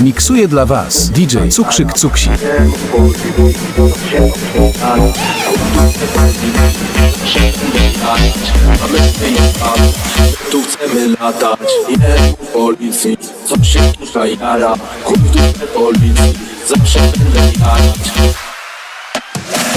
Miksuje dla Was DJ Cukrzyk Cuksi. Tu chcemy latać, nie mów policji. Co się tutaj jara, kup dupę policji. Zawsze będę jarać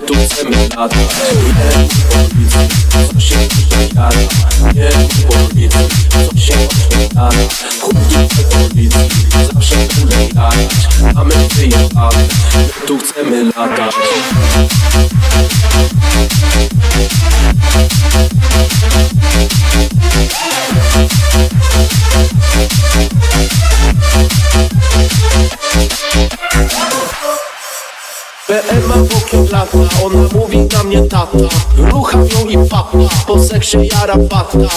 my tu chcemy latać Nie policji, co się tutaj jara Nie policji, co się odpierdala Kup dupę policji, zawsze będę jarać Mamy wyjebane, my tu chcemy latać BM ona mówi na mnie tata. Rucham ją i papa, po seksie jara patka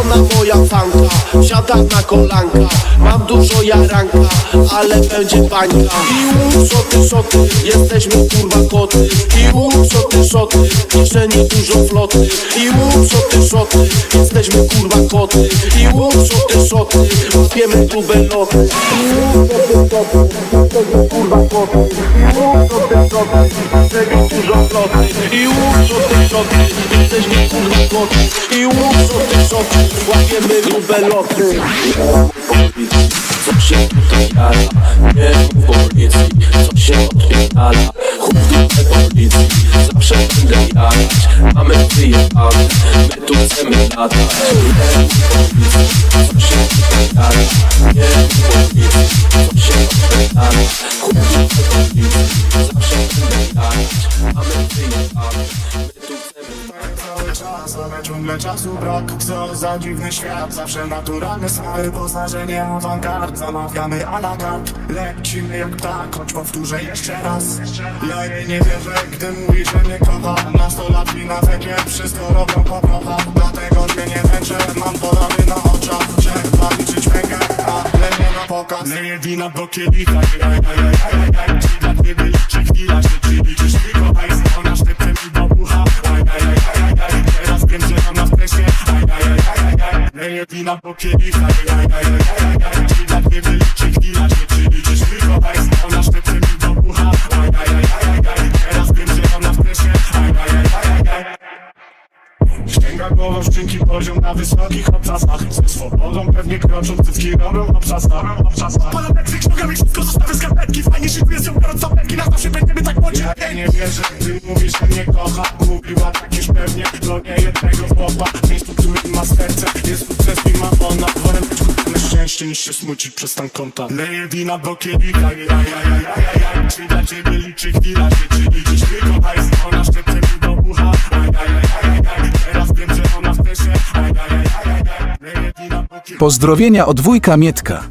Ona moja fanka, siada na kolanka. Mam dużo jaranka, ale będzie bańka. I łuk, szoty, szoty, jesteśmy kurwa koty. I łuk, szoty, szoty, kieszeni dużo floty. I łuk, szoty, szoty, jesteśmy kurwa koty. I łuk, szoty, szoty, łapiemy grube loty I łuk, szoty, szoty, jesteśmy kurwa koty. I łuk, szoty, szoty, dużo floty I łuk, szoty, szoty, jesteśmy kurwa koty I łuk, szoty, szoty, łapiemy grube loty co się tutaj jara Nie mów policji, co się odpierdala Chłop dupę policji, zawsze będę jarać Mamy wyjebane, my tu chcemy latać Nie mów policji, co się tutaj jara Nie mów policji, co się odpierdala Chłop dupę policji, zawsze będę jarać Mamy wyjebane, my tu chcemy cały czas, ale ciągle czasu brak. Co za dziwny świat, zawsze naturalny smały Poznarzenie awangard, zamawiamy a la carte. Lecimy jak ptak, choć powtórzę jeszcze raz. Ja jej nie wierzę, gdy mówi, że mnie kocha. Nastolatki na wecie, wszystko robią po prochach. Dlatego mnie nie węczę, mam polany na oczach. Chyba liczyć węgę, ale nie na pokaz. Leję wina do kielicha, jaj, jaj, jaj, jaj, jaj Ci dla ciebie liczy chwila, się czy liczysz tylko hajs. Ona sztypce mi wiem, że ona w presie, aj, aj, aj, aj, aj, aj. Leję wina do kielicha, jaj, aj, aj, aj, aj, aj Ci dla ciebie liczy chwila, się czy liczysz tylko hajs Ona sztypce głową szczynki poziom na wysokich obcasach Ze swobodą pewnie kroczą, cycki robią obczasach Palam krzyk, nogami wszystko zostawię skarpetki Fajnie się tu jest ją biorąc zapętki Na zawsze będziemy tak bądź Ja nie wierzę, ty mówisz, że mnie kocha. Mówiła tak już pewnie. Do niejednego chłopa. W miejscu, którym ma serce Jest sukces i ma ona. Wolę być na szczęście niż się smucić przez ten kontakt. Leję wina do kielika ja. Czy dla ciebie liczy chwila się Czy liczysz tylko hajs Ona szepcze Pozdrowienia od wujka Mietka.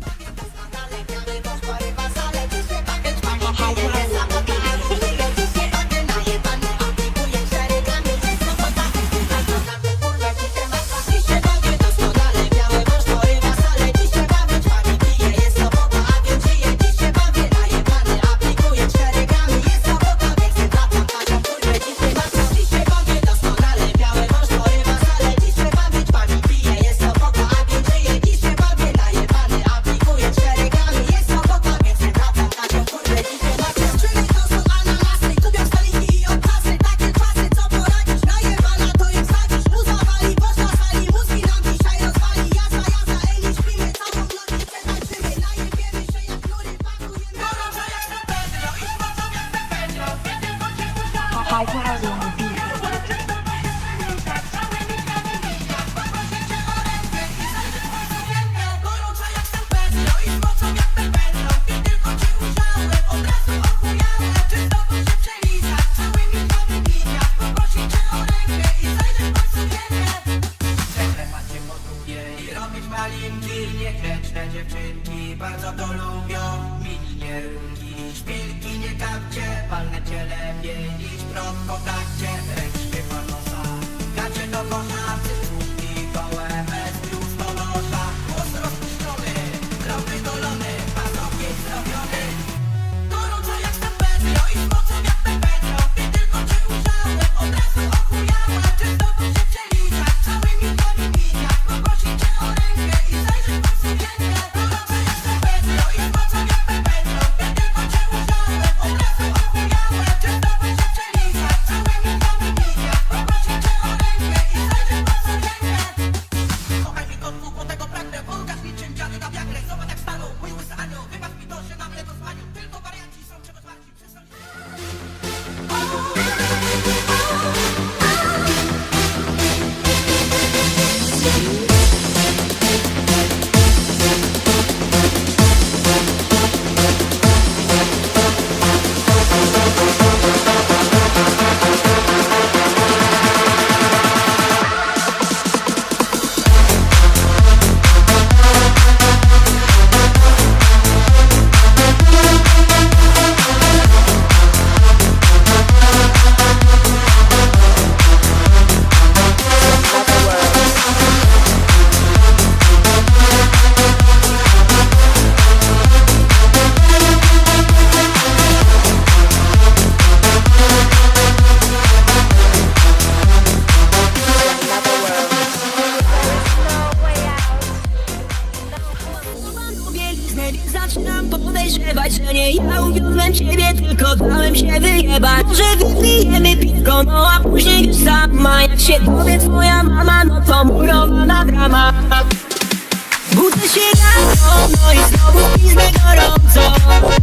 Pizdę gorąco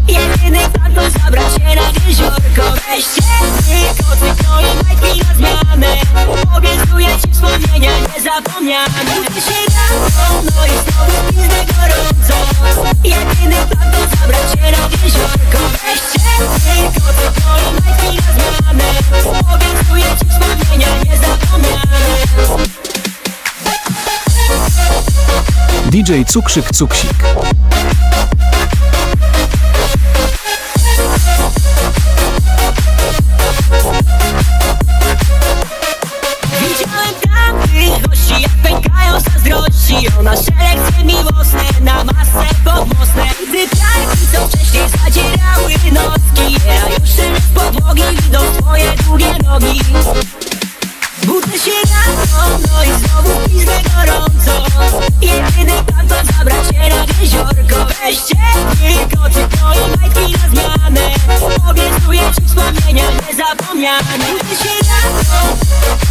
Jedyny plan to zabrać się na jeziorko. Weźcie ty, kocyk, no i majki na zmianę Obiecuję ci wspomnienia niezapomniane Budzę się rano, no i znowu gorąco. Jedyny plan to zabrać się na jeziorko. Weźcie ty, kocyk, no i majki na zmianę Obiecuję ci wspomnienia niezapomniane DJ Cukrzyk Cuksik. Wspomnienia niezapomniane Budzę się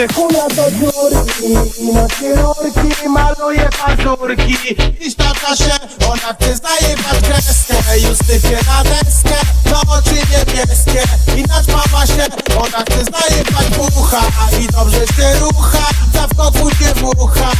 Chce chuja do dziurki na chirurgi maluje pazurki. I stacza się, ona chce zajebać kreskę Już sypie na deskę, to oczy niebieskie. I naćpała się, ona chce zajebać bucha I dobrze się rucha, za wkopu nie włucha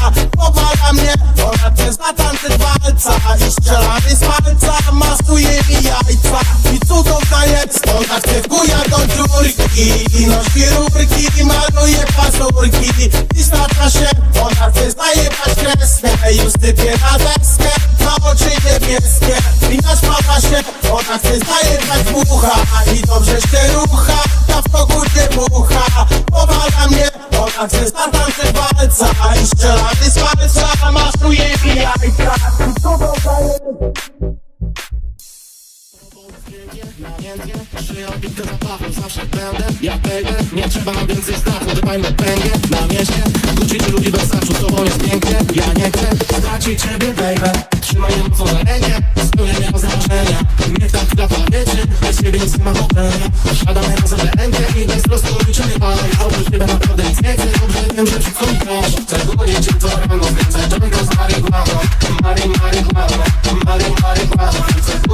Przyjobitkę zapachu zawsze będę. Ja baby, nie trzeba więcej strachu Dbajmy pęgę. Na mieście czy ludzi bez saczu, z tobą jest pięknie. Ja nie chcę stracić ciebie baby. Trzymaj ją mocno za rękę Spełnię miał założenia. Niech tak dla pamięci Bez ciebie nic nie ma chodzenia Siadamy razem rękę I bez prostu liczymy parę Ja oprócz ciebie naprawdę nic nie chcę Dobrze wiem, że wszystko mi proszę cię co rano Więcej czego z marihuaną Mari, marihuana Mari,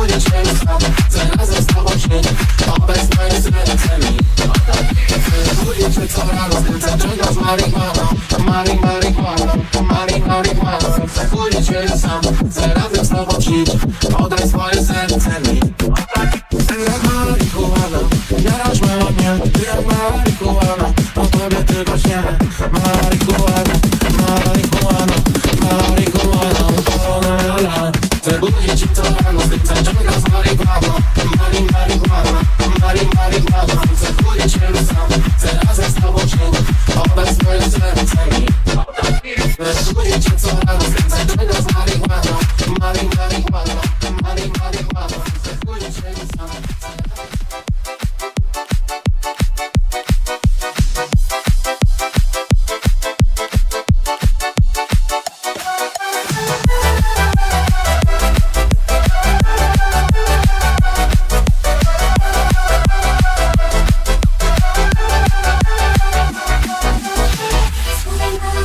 cię już sam Chcę razem z tobą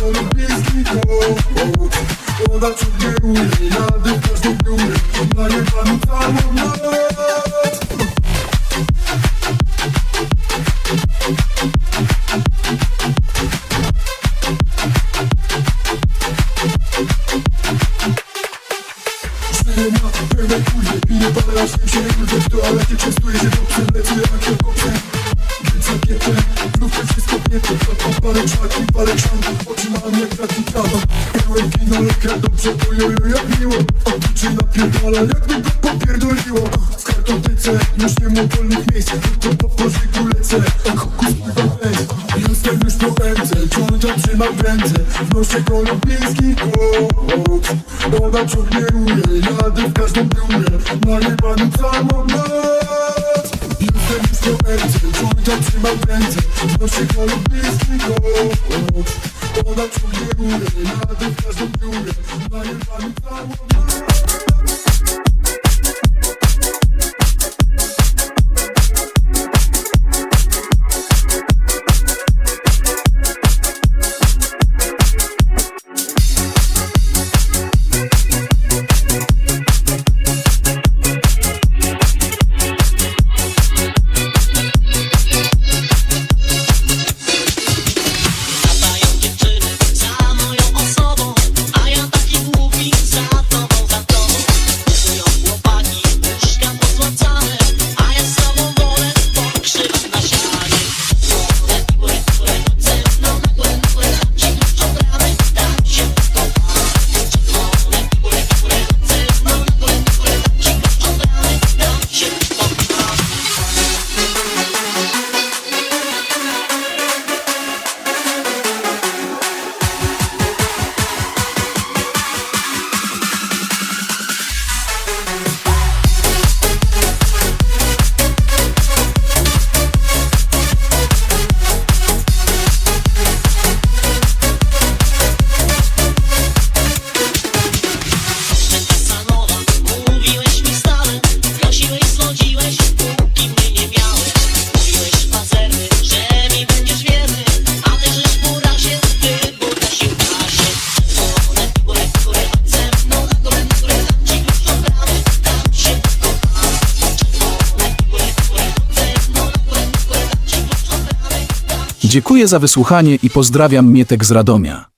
Noszę kolumbijski kołd Ona ciągnie uje, jadę w każdą biurę Najebany całą noc Żyję Ojojo jak miło. Oczy napierdala jakby go popierdoliło. W kartotyce już nie ma wolnych miejsc Tylko po kożyku lecę Kokus pływa pędz Jestem już po MC Ciąża trzymam w ręce Wnoszę kolumbijski koks. Ona ciągnie uje Jadę w każdą biurę Najebany całą noc Jestem już po MC Ciąża trzymam w ręce Wnoszę kolumbijski koks Ona ciągnie uje Jadę w każdą biurę Najebany całą noc Latają Dziękuję za wysłuchanie i pozdrawiam Mietek z Radomia.